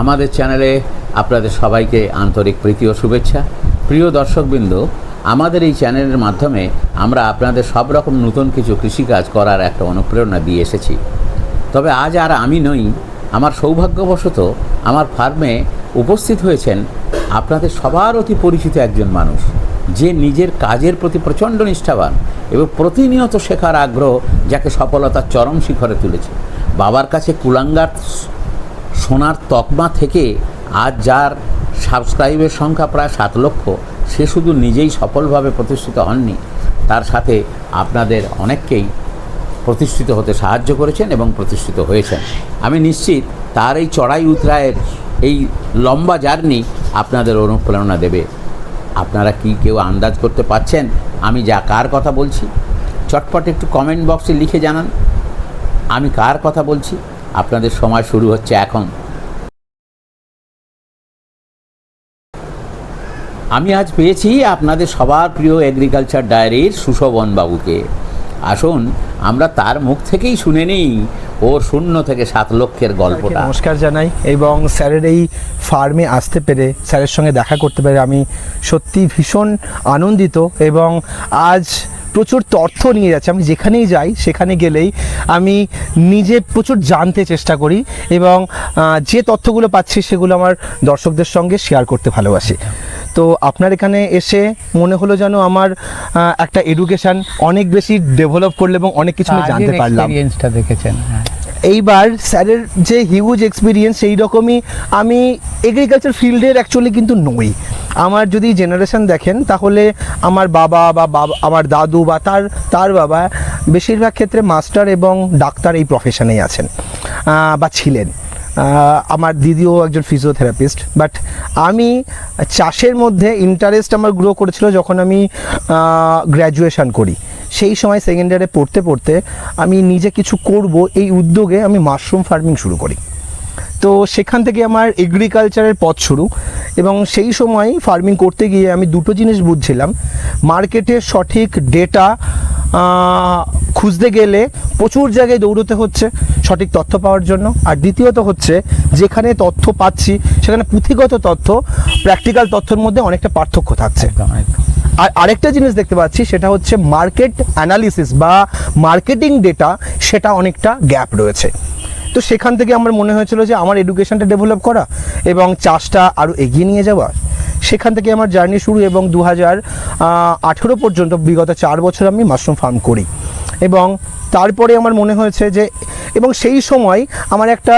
আমাদের চ্যানেলে আপনাদের সবাইকে আন্তরিক প্রীতি ও শুভেচ্ছা। প্রিয় দর্শকবৃন্দ, আমাদের এই চ্যানেলের মাধ্যমে আমরা আপনাদের সব রকম নতুন কিছু কৃষিকাজ করার একটা অনুপ্রেরণা দিয়ে এসেছি। তবে আজ আর আমি নই, আমার সৌভাগ্যবশত আমার ফার্মে উপস্থিত হয়েছেন আপনাদের সবার অতি পরিচিত একজন মানুষ, যে নিজের কাজের প্রতি প্রচণ্ড নিষ্ঠাবান এবং প্রতিনিয়ত শেখার আগ্রহ যাকে সফলতার চরম শিখরে তুলেছে। বাবার কাছে কুলাঙ্গার সোনার তকমা থেকে আজ যার সাবস্ক্রাইবের সংখ্যা প্রায় সাত লক্ষ, সে শুধু নিজেই সফলভাবে প্রতিষ্ঠিত হননি, তার সাথে আপনাদের অনেককেই প্রতিষ্ঠিত হতে সাহায্য করেছেন এবং প্রতিষ্ঠিত হয়েছেন। আমি নিশ্চিত তার এই চড়াই উতরায়ের এই লম্বা জার্নি আপনাদের অনুপ্রেরণা দেবে। আপনারা কি কেউ আন্দাজ করতে পারছেন আমি যা কার কথা বলছি? চটপট একটু কমেন্ট বক্সে লিখে জানান। আমি কার কথা বলছি? আপনাদের সময় শুরু হচ্ছে এখন। আমি আজ পেয়েছি আপনাদের সবার প্রিয় এগ্রিকালচার ডায়েরির সুশোভন বাবুকে আসুন, আমরা তার মুখ থেকেই শুনে নিই ওর শূন্য থেকে সাত লক্ষের গল্পটা। নমস্কার জানাই এবং স্যারের এই ফার্মে আসতে পেরে, স্যারের সঙ্গে দেখা করতে পেরে আমি সত্যি ভীষণ আনন্দিত এবং আজ প্রচুর তথ্য নিয়ে যাচ্ছে। আমি যেখানেই যাই সেখানে গেলেই আমি নিজে প্রচুর জানতে চেষ্টা করি এবং যে তথ্যগুলো পাচ্ছি সেগুলো আমার দর্শকদের সঙ্গে শেয়ার করতে ভালোবাসি। তো আপনার এখানে এসে মনে হলো যেন আমার একটা এডুকেশান অনেক বেশি ডেভেলপ করল এবং অনেক কিছু জানতে পারলাম। দেখেছেন হ্যাঁ। এইবার স্যারের যে হিউজ এক্সপিরিয়েন্স সেই রকমই আমি এগ্রিকালচার ফিল্ডের অ্যাকচুয়ালি কিন্তু নই। আমার যদি জেনারেশন দেখেন, তাহলে আমার বাবা বা বাবা, আমার দাদু বা তার তার বাবা বেশিরভাগ ক্ষেত্রে মাস্টার এবং ডাক্তার এই প্রফেশনেই আছেন বা ছিলেন। আমার দিদিও একজন ফিজিওথেরাপিস্ট বাট আমি চাষের মধ্যে ইন্টারেস্ট আমার গ্রো করেছিল যখন আমি গ্র্যাজুয়েশন করি। সেই সময় সেকেন্ড ইয়ারে পড়তে পড়তে আমি নিজে কিছু করব, এই উদ্যোগে আমি মাশরুম ফার্মিং শুরু করি। তো সেখান থেকে আমার এগ্রিকালচারের পথ শুরু এবং সেই সময় ফার্মিং করতে গিয়ে আমি দুটো জিনিস বুঝছিলাম। মার্কেটের সঠিক ডেটা খুঁজতে গেলে প্রচুর জায়গায় দৌড়তে হচ্ছে সঠিক তথ্য পাওয়ার জন্য। আর দ্বিতীয়ত হচ্ছে যেখানে তথ্য পাচ্ছি, সেখানে পুঁথিগত তথ্য প্র্যাকটিক্যাল তথ্যের মধ্যে অনেকটা পার্থক্য থাকছে। আর আরেকটা জিনিস দেখতে পাচ্ছি, সেটা হচ্ছে মার্কেট অ্যানালিসিস বা মার্কেটিং ডেটা সেটা অনেকটা গ্যাপ রয়েছে। তো সেখান থেকে আমার মনে হয়েছিল যে আমার এডুকেশনটা ডেভেলপ করা এবং চাষটা আরও এগিয়ে নিয়ে যাওয়া। সেখান থেকে আমার জার্নি শুরু এবং দু হাজার আঠেরো পর্যন্ত বিগত চার বছর আমি মাশরুম ফার্ম করি। এবং তারপরে আমার মনে হয়েছে যে, এবং সেই সময় আমার একটা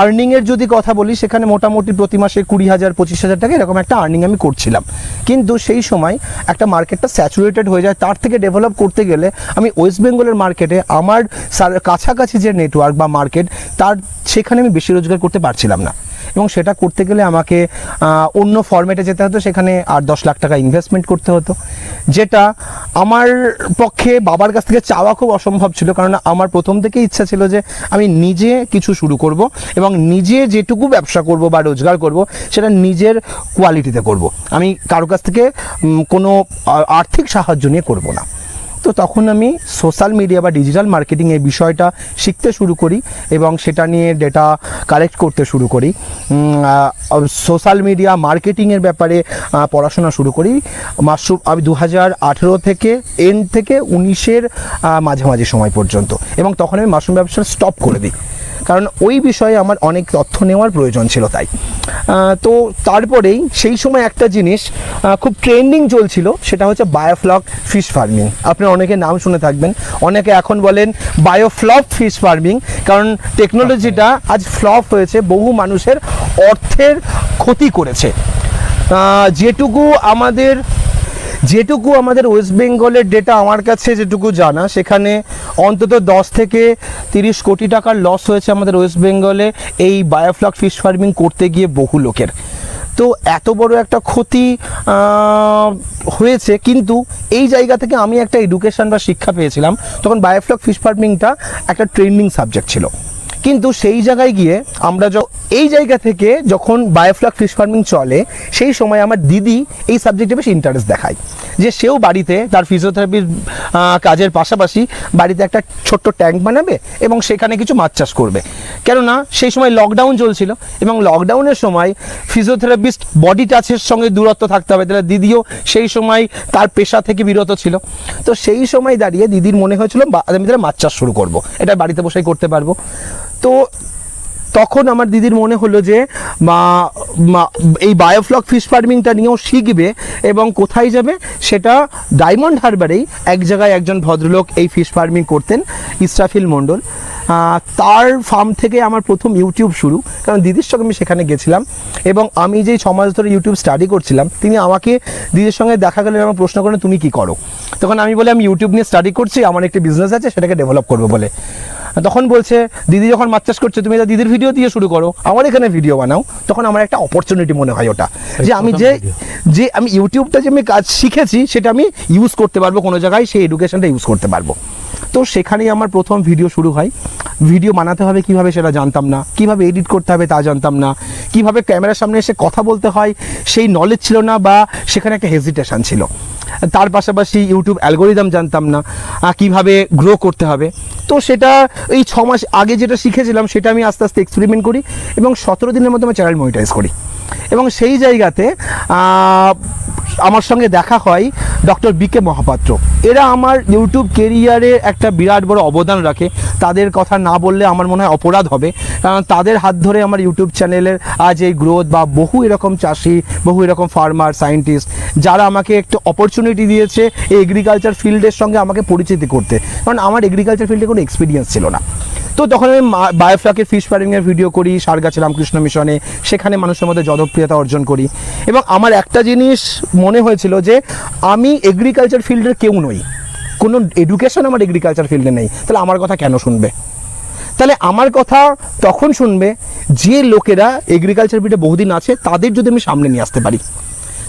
আর্নিংয়ের যদি কথা বলি, সেখানে মোটামুটি প্রতি মাসে কুড়ি হাজার, পঁচিশ হাজার টাকা এরকম একটা আর্নিং আমি করছিলাম। কিন্তু সেই সময় একটা মার্কেটটা স্যাচুরেটেড হয়ে যায়। তার থেকে ডেভেলপ করতে গেলে আমি ওয়েস্ট বেঙ্গলের মার্কেটে আমার কাছাকাছি যে নেটওয়ার্ক বা মার্কেট তার, সেখানে আমি বেশি রোজগার করতে পারছিলাম না। এবং সেটা করতে গেলে আমাকে অন্য ফরম্যাটে যেতে হতো, সেখানে আর দশ লাখ টাকা ইনভেস্টমেন্ট করতে হতো। যেটা আমার পক্ষে বাবার কাছ থেকে চাওয়া খুব অসম্ভব ছিল, কারণ আমার প্রথম থেকেই ইচ্ছা ছিল যে আমি নিজে কিছু শুরু করব এবং নিজে যেটুকু ব্যবসা করব বা রোজগার করব, সেটা নিজের কোয়ালিটিতে করব। আমি কারও কাছ থেকে কোনো আর্থিক সাহায্য নিয়ে করব না। তো তখন আমি সোশ্যাল মিডিয়া বা ডিজিটাল মার্কেটিং এই বিষয়টা শিখতে শুরু করি এবং সেটা নিয়ে ডেটা কালেক্ট করতে শুরু করি। সোশ্যাল মিডিয়া মার্কেটিংয়ের ব্যাপারে পড়াশোনা শুরু করি। মাশরুম আমি দু হাজার আঠেরো থেকে এন্ড থেকে উনিশের মাঝামাঝি সময় পর্যন্ত। এবং তখন আমি মাশরুম ব্যবসা স্টপ করে দিই। কারণ ওই বিষয়ে আমার অনেক তথ্য নেওয়ার প্রয়োজন ছিল তাই। তো তারপরেই সেই সময় একটা জিনিস খুব ট্রেন্ডিং চলছিল সেটা হচ্ছে বায়োফ্লক ফিশ ফার্মিং আপনারা অনেকে নাম শুনে থাকবেন অনেকে এখন বলেন বায়োফ্লপ ফিশ ফার্মিং কারণ টেকনোলজিটা আজ ফ্লপ হয়েছে বহু মানুষের অর্থের ক্ষতি করেছে। যেটুকু আমাদের যেটুকু আমাদের ওয়েস্ট বেঙ্গলের ডেটা আমার কাছে যেটুকু জানা, সেখানে অন্তত দশ থেকে তিরিশ কোটি টাকার লস হয়েছে আমাদের ওয়েস্ট বেঙ্গলে এই বায়োফ্লক ফিশ ফার্মিং করতে গিয়ে বহু লোকের। তো এত বড় একটা ক্ষতি হয়েছে, কিন্তু এই জায়গা থেকে আমি একটা এডুকেশন বা শিক্ষা পেয়েছিলাম, তখন বায়োফ্লক ফিশ ফার্মিংটা একটা ট্রেন্ডিং সাবজেক্ট ছিল। কিন্তু সেই জায়গায় গিয়ে আমরা এই জায়গা থেকে যখন বায়োফ্লাক ফিশ ফার্মিং চলে, সেই সময় আমার দিদি এই সাবজেক্টে বেশ ইন্টারেস্ট দেখায়। যে সেও বাড়িতে তার ফিজিওথেরাপির কাজের পাশাপাশি বাড়িতে একটা ছোট্ট ট্যাঙ্ক বানাবে এবং সেখানে কিছু মাছ চাষ করবে। কেননা সেই সময় লকডাউন চলছিল এবং লকডাউনের সময় ফিজিওথেরাপিস্ট বডি টাচের সঙ্গে দূরত্ব থাকতে হবে। তাহলে দিদিও সেই সময় তার পেশা থেকে বিরত ছিল। তো সেই সময় দাঁড়িয়ে দিদির মনে হয়েছিল আমি তাহলে মাছ চাষ শুরু করব। এটা বাড়িতে বসেই করতে পারব। তো তখন আমার দিদির মনে হলো যে, মা এই বায়োফ্লক ফিশ ফার্মিংটা নিয়েও শিখবে এবং কোথায় যাবে সেটা ডায়মন্ড হারবারেই এক জায়গায় একজন ভদ্রলোক এই ফিশ ফার্মিং করতেন, ইসরাফিল মণ্ডল। তার ফার্ম থেকে আমার প্রথম ইউটিউব শুরু, কারণ দিদির সঙ্গে আমি সেখানে গেছিলাম এবং আমি যেই ছ মাস ধরে ইউটিউব স্টাডি করছিলাম, তিনি আমাকে দিদির সঙ্গে দেখা গেলে আমার প্রশ্ন করেন, তুমি কি করো? তখন আমি বলে আমি ইউটিউব নিয়ে স্টাডি করছি, আমার একটি বিজনেস আছে, সেটাকে ডেভেলপ করব বলে। তখন বলছে দিদি যখন মাছ চাষ করছে তুমি এটা দিদির ভিডিও দিয়ে শুরু করো। আমার এখানে ভিডিও বানাও। তখন আমার একটা অপরচুনিটি মনে হয় ওটা। যে আমি যে যে আমি ইউটিউবটা যে আমি কাজ শিখেছি সেটা আমি ইউজ করতে পারব কোনো জায়গায় সেই এডুকেশনটা ইউজ করতে পারব। তো সেখানেই আমার প্রথম ভিডিও শুরু হয়। ভিডিও বানাতে হবে, কীভাবে সেটা জানতাম না, কীভাবে এডিট করতে হবে তা জানতাম না, কীভাবে ক্যামেরার সামনে এসে কথা বলতে হয় সেই নলেজ ছিল না বা সেখানে একটা হেজিটেশন ছিল। তার পাশাপাশি ইউটিউব অ্যালগোরিদম জানতাম না কীভাবে গ্রো করতে হবে। তো সেটা এই ছ মাস আগে যেটা শিখেছিলাম, সেটা আমি আস্তে আস্তে এক্সপেরিমেন্ট করি এবং সতেরো দিনের মধ্যে আমার চ্যানেল মনিটাইজ করি। এবং সেই জায়গাতে আমার সঙ্গে দেখা হয় ডক্টর বিকে মহাপাত্র। এরা আমার ইউটিউব কেরিয়ারে একটা বিরাট বড় অবদান রাখে। তাদের কথা না বললে আমার মনে হয় অপরাধ হবে। কারণ তাদের হাত ধরে আমার ইউটিউব চ্যানেলের আজ এই গ্রোথ বা বহু এরকম চাষি, বহু এরকম ফার্মার, সায়েন্টিস্ট, যারা আমাকে একটু অপরচুনিটি দিয়েছে এই এগ্রিকালচার ফিল্ডের সঙ্গে আমাকে পরিচিতি করতে। কারণ আমার এগ্রিকালচার ফিল্ডে কোনো এক্সপিরিয়েন্স ছিল না। তো তখন আমি বায়োফ্লাকের ফিশ ফার্মিংয়ের ভিডিও করি সারগাছি রামকৃষ্ণ মিশনে, সেখানে মানুষের মধ্যে জনপ্রিয়তা অর্জন করি। এবং আমার একটা জিনিস মনে হয়েছিল যে, আমি এগ্রিকালচার ফিল্ডের কেউ নই। কোনো এডুকেশন আমার এগ্রিকালচার ফিল্ডে নেই। তাহলে আমার কথা কেন শুনবে? তাহলে আমার কথা তখন শুনবে যে, লোকেরা এগ্রিকালচার ফিল্ডে বহুদিন আছে, তাদের যদি আমি সামনে নিয়ে আসতে পারি।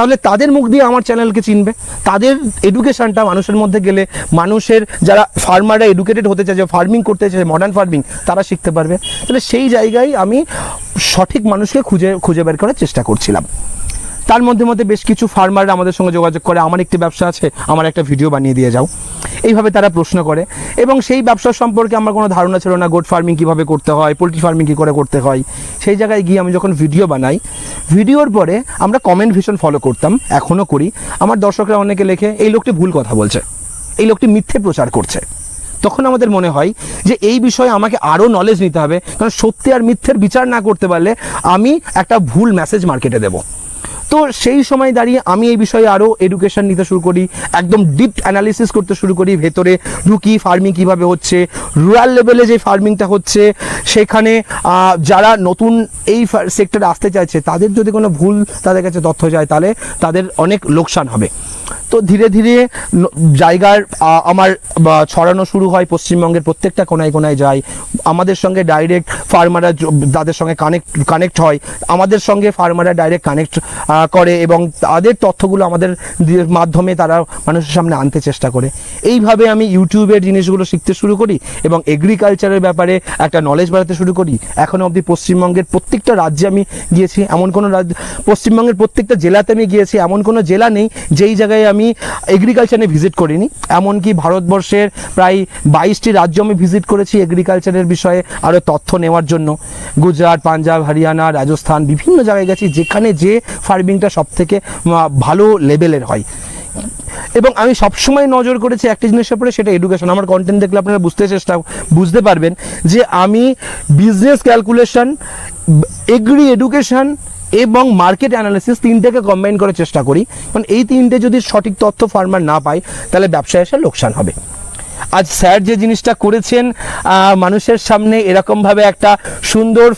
তাহলে তাদের মুখ দিয়ে আমার চ্যানেলকে চিনবে। তাদের এডুকেশনটা মানুষের মধ্যে গেলে মানুষের যারা ফার্মাররা এডুকেটেড হতে চাইছে ফার্মিং করতে চায় মডার্ন ফার্মিং তারা শিখতে পারবে। তাহলে সেই জায়গায় আমি সঠিক মানুষকে খুঁজে খুঁজে বের করার চেষ্টা করছিলাম। তার মধ্যে মধ্যে বেশ কিছু ফার্মাররা আমাদের সঙ্গে যোগাযোগ করে, আমার একটি ব্যবসা আছে, আমার একটা ভিডিও বানিয়ে দিয়ে যাও। এইভাবে তারা প্রশ্ন করে এবং সেই ব্যবসা সম্পর্কে আমার কোনো ধারণা ছিল না গোট ফার্মিং কীভাবে করতে হয় পোলট্রি ফার্মিং কী করে করতে হয়। সেই জায়গায় গিয়ে আমি যখন ভিডিও বানাই ভিডিওর পরে আমরা কমেন্ট ভীষণ ফলো করতাম, এখনও করি। আমার দর্শকরা অনেকে লেখে, এই লোকটি ভুল কথা বলছে, এই লোকটি মিথ্যে প্রচার করছে। তখন আমাদের মনে হয় যে এই বিষয়ে আমাকে আরও নলেজ নিতে হবে, কারণ সত্যি আর মিথ্যের বিচার না করতে পারলে আমি একটা ভুল মেসেজ মার্কেটে দেবো। তো সেই সময় দাঁড়িয়ে আমি এই বিষয়ে আরও এডুকেশন নিতে শুরু করি, একদম ডিপ অ্যানালিসিস করতে শুরু করি ভেতরে ঢুকি ফার্মিং কীভাবে হচ্ছে রুরাল লেভেলে যে ফার্মিংটা হচ্ছে, সেখানে যারা নতুন এই সেক্টরে আসতে চাইছে, তাদের যদি কোনো ভুল তাদের কাছে তথ্য যায়, তাহলে তাদের অনেক লোকসান হবে। তো ধীরে ধীরে জায়গার আমার ছড়ানো শুরু হয়, পশ্চিমবঙ্গের প্রত্যেকটা কোনায় কোনায় যায় আমাদের সঙ্গে ডাইরেক্ট ফার্মাররা তাদের সঙ্গে কানেক্ট কানেক্ট হয়। আমাদের সঙ্গে ফার্মাররা ডাইরেক্ট কানেক্ট করে এবং তাদের তথ্যগুলো আমাদের মাধ্যমে তারা মানুষের সামনে আনতে চেষ্টা করে। এইভাবে আমি ইউটিউবের জিনিসগুলো শিখতে শুরু করি এবং এগ্রিকালচারের ব্যাপারে একটা নলেজ বাড়াতে শুরু করি। এখনও অবধি পশ্চিমবঙ্গের প্রত্যেকটা রাজ্যে আমি গিয়েছি, এমন কোনো রাজ্য পশ্চিমবঙ্গের প্রত্যেকটা জেলাতে আমি গিয়েছি, এমন কোনো জেলা নেই যেই জায়গায় আমি এগ্রিকালচারে ভিজিট করিনি। এমনকি ভারতবর্ষের প্রায় বাইশটি রাজ্য আমি ভিজিট করেছি এগ্রিকালচারের বিষয়ে আরও তথ্য নেওয়ার জন্য। গুজরাট, পাঞ্জাব, হরিয়ানা, রাজস্থান বিভিন্ন জায়গায় গেছি, যেখানে যে ফার্মিংটা সব থেকে ভালো লেভেলের হয়। এবং আমি সবসময় নজর করেছি একটা জিনিসের উপরে, সেটা এডুকেশন আমার কন্টেন্ট দেখলে আপনারা বুঝতে চেষ্টা, বুঝতে পারবেন যে আমি বিজনেস ক্যালকুলেশন এগ্রি এডুকেশন এবং মার্কেট অ্যানালিসিস তিনটেকে কম্বাইন করার চেষ্টা করি। কারণ এই তিনটে যদি সঠিক তথ্য ফার্মার না পায়, তাহলে ব্যবসায় এসে লোকসান হবে। আজ স্যার যে জিনিসটা করেছেন মানুষের সামনে এরকমভাবে একটা সুন্দর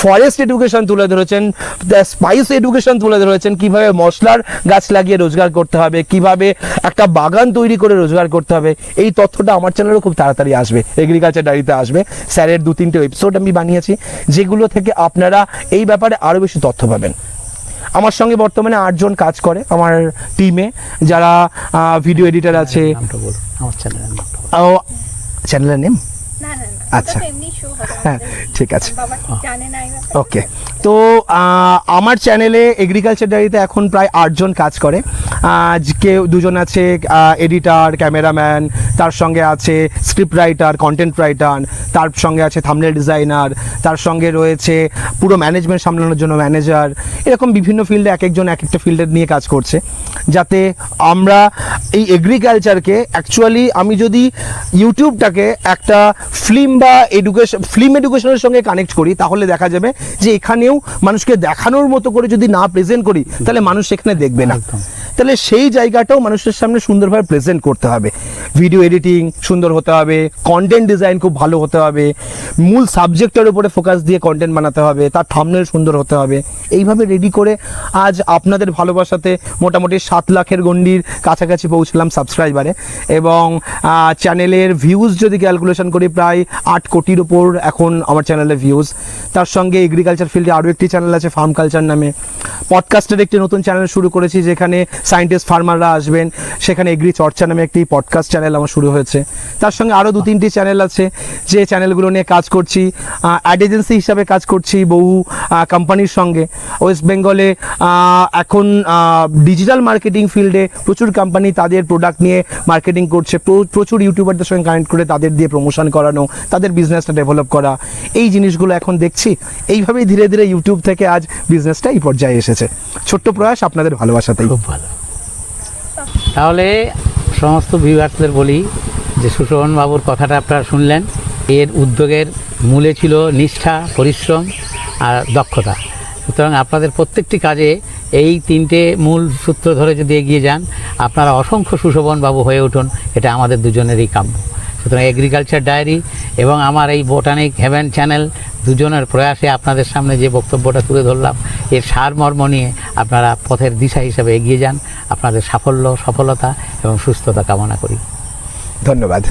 ফরেস্ট এডুকেশন তুলে ধরেছেন স্পাইস এডুকেশন তুলে ধরেছেন, কীভাবে মশলার গাছ লাগিয়ে রোজগার করতে হবে, কীভাবে একটা বাগান তৈরি করে রোজগার করতে হবে, এই তথ্যটা আমার চ্যানেলও খুব তাড়াতাড়ি আসবে এগ্রিকালচার ডায়েরিতে আসবে। স্যারের দু তিনটে এপিসোড আমি বানিয়েছি, যেগুলো থেকে আপনারা এই ব্যাপারে আরও বেশি তথ্য পাবেন। আমার সঙ্গে বর্তমানে আটজন কাজ করে আমার টিমে যারা ভিডিও এডিটার আছে। ও চ্যানেলের নেম না না না আচ্ছা। হ্যাঁ, ঠিক আছে। ওকে তো আমার চ্যানেলে এগ্রিকালচার ডায়েরিতে এখন প্রায় আটজন কাজ করে। কেউ, দুজন আছে এডিটার ক্যামেরাম্যান তার সঙ্গে আছে স্ক্রিপ্ট রাইটার কন্টেন্ট রাইটার তার সঙ্গে আছে থামনেল ডিজাইনার তার সঙ্গে রয়েছে পুরো ম্যানেজমেন্ট সামলানোর জন্য ম্যানেজার এরকম বিভিন্ন ফিল্ডে এক একজন এক একটা ফিল্ডে নিয়ে কাজ করছে। যাতে আমরা এই এগ্রিকালচারকে অ্যাকচুয়ালি আমি যদি ইউটিউবটাকে একটা ফিল্ম বা এডুকেশন ফিল্ম এডুকেশনের সঙ্গে কানেক্ট করি, তাহলে দেখা যাবে যে এখানেও মানুষকে দেখানোর মতো করে যদি না প্রেজেন্ট করি তাহলে মানুষ সেখানে দেখবে না। তাহলে সেই জায়গাটাও মানুষের সামনে সুন্দরভাবে প্রেজেন্ট করতে হবে। ভিডিও এডিটিং সুন্দর হতে হবে কন্টেন্ট ডিজাইন খুব ভালো হতে হবে মূল সাবজেক্টের উপরে ফোকাস দিয়ে কন্টেন্ট বানাতে হবে তার থামনেল সুন্দর হতে হবে। এইভাবে রেডি করে আজ আপনাদের ভালোবাসাতে মোটামুটি সাত লাখের গণ্ডির কাছাকাছি পৌঁছলাম সাবস্ক্রাইবারে এবং চ্যানেলের ভিউজ যদি ক্যালকুলেশন করি প্রায় আট কোটির ওপর এখন আমার চ্যানেলের ভিউজ তার সঙ্গে এগ্রিকালচার ফিল্ডে আরও একটি চ্যানেল আছে ফার্ম কালচার নামে। পডকাস্টের একটি নতুন চ্যানেল শুরু করেছি, যেখানে সায়েন্টিস্ট ফার্মাররা আসবেন। সেখানে এগ্রি চর্চা নামে একটি পডকাস্ট চ্যানেল আমার শুরু হয়েছে। তার সঙ্গে আরও দু তিনটি চ্যানেল আছে, যে চ্যানেলগুলো নিয়ে কাজ করছি। অ্যাড এজেন্সি হিসাবে কাজ করছি বহু কোম্পানির সঙ্গে। ওয়েস্ট বেঙ্গলে এখন ডিজিটাল মার্কেটিং ফিল্ডে প্রচুর কোম্পানি তাদের প্রোডাক্ট নিয়ে মার্কেটিং করছে। প্র- প্রচুর ইউটিউবারদের সঙ্গে কানেক্ট করে তাদের দিয়ে প্রমোশন করানো, তাদের বিজনেসটা ডেভেলপ করা। এই জিনিসগুলো এখন দেখছি। এইভাবেই ধীরে ধীরে ইউটিউব থেকে আজ বিজনেসটা এই পর্যায়ে এসেছে। ছোট্ট প্রয়াস, আপনাদের ভালোবাসাতেই। খুব ভালো। তাহলে সমস্ত ভিউয়ার্সদের বলি যে সুশোভন বাবুর কথাটা আপনারা শুনলেন। এর উদ্যোগের মূলে ছিল নিষ্ঠা, পরিশ্রম আর দক্ষতা। সুতরাং আপনাদের প্রত্যেকটি কাজে এই তিনটে মূল সূত্র ধরে যদি এগিয়ে যান, আপনারা অসংখ্য সুশোভন বাবু হয়ে উঠুন। এটা আমাদের দুজনেরই কাম্য। সুতরাং এগ্রিকালচার ডায়েরি এবং আমার এই বোটানিক হেভেন চ্যানেল দুজনের প্রয়াসে আপনাদের সামনে যে বক্তব্যটা তুলে ধরলাম, এর সারমর্ম নিয়ে আপনারা পথের দিশা হিসাবে এগিয়ে যান। আপনাদের সাফল্য, সফলতা এবং সুস্থতা কামনা করি। ধন্যবাদ।